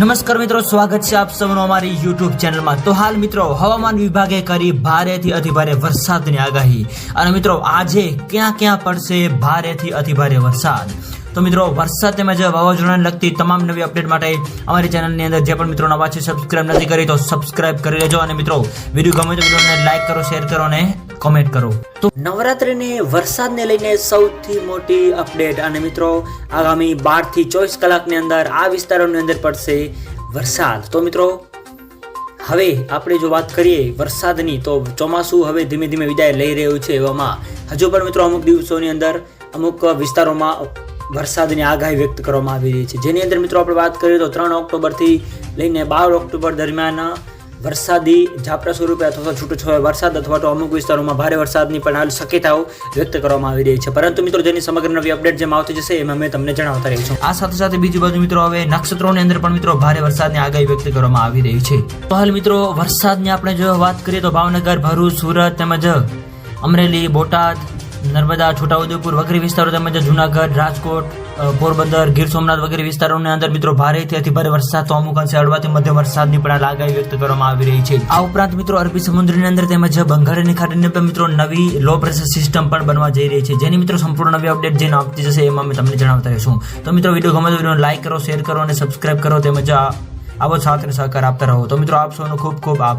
નમસ્કાર મિત્રો, સ્વાગત છે આપ સૌનો અમારી યુટ્યુબ ચેનલમાં તો હાલ મિત્રો, હવામાન વિભાગે કરી ભારેથી અતિભારે વરસાદની આગાહી. અને મિત્રો, આજે ક્યાં ક્યાં પડશે ભારેથી અતિભારે વરસાદ? તો મિત્રો, વરસાદ તેમજ વાવાઝોડાને લગતી તમામ નવી અપડેટ માટે અમારી ચેનલની અંદર જે પણ મિત્રો નવા છે સબસ્ક્રાઇબ નથી કરી, તો સબસ્ક્રાઇબ કરી લેજો. અને મિત્રો, વીડિયો ગમે તો વિડીયોને લાઈક કરો શેર કરો અને કોમેન્ટ કરો. તો નવરાત્રિને, વરસાદને લઈને સૌથી મોટી અપડેટ અને મિત્રો, આગામી બારથી ચોવીસ કલાકની અંદર આ વિસ્તારોની અંદર પડશે વરસાદ. તો મિત્રો, હવે આપણે જો વાત કરીએ વરસાદની, તો ચોમાસું હવે ધીમે ધીમે વિદાય લઈ રહ્યું છે એવામાં. હજુ પણ મિત્રો અમુક દિવસોની અંદર અમુક વિસ્તારોમાં વરસાદની આગાહી વ્યક્ત કરવામાં આવી રહી છે. જેની અંદર મિત્રો આપણે વાત કરીએ તો ત્રણ ઓક્ટોબરથી લઈને બાર ઓક્ટોબર દરમિયાન વરસાદી ઝાપટા સ્વરૂપે અથવા તો છૂટોછવાયો વરસાદ અથવા તો અમુક વિસ્તારોમાં ભારે વરસાદની પણ હાલ શક્યતાઓ વ્યક્ત કરવામાં આવી રહી છે. પરંતુ મિત્રો જેની સમગ્ર નવી અપડેટ જેમ આવતી જશે એમાં મેં તમને જણાવતા રહીશું. આ સાથે સાથે બીજી બાજુ મિત્રો હવે નક્ષત્રોની અંદર પણ મિત્રો ભારે વરસાદની આગાહી વ્યક્ત કરવામાં આવી રહી છે. તો હાલ મિત્રો વરસાદની આપણે જો વાત કરીએ તો ભાવનગર, ભરૂચ, સુરત તેમજ અમરેલી, બોટાદ નર્મદા, છોટાઉદેપુર વગેરે વિસ્તારો તેમજ જુનાગઢ, રાજકોટ પોરબંદર, ગીર સોમનાથ વગેરે વિસ્તારોની અંદર મિત્રો ભારેથી અતિ ભારે વરસાદ તો અમુક અંશે હળવાથી મધ્યમ વરસાદની પણ આગાહી વ્યક્ત કરવામાં આવી રહી છે. આ ઉપરાંત મિત્રો અરબી સમુદ્રની અંદર તેમજ બંગાળની ખાડીની પણ મિત્રો નવી લો પ્રેશર સિસ્ટમ પણ બનવા જઈ રહી છે. જેની મિત્રો સંપૂર્ણ નવી અપડેટ જેને આપતી જશે એમાં અમે તમને જણાવતા રહીશું. તો મિત્રો વીડિયો ગમે તો વીડિયો લાઈક કરો શેર કરો અને સબસ્ક્રાઇબ કરો તેમજ આવો સાથ અને સહકાર આપતા રહો. તો મિત્રો આપ સૌનો ખૂબ ખૂબ આભાર.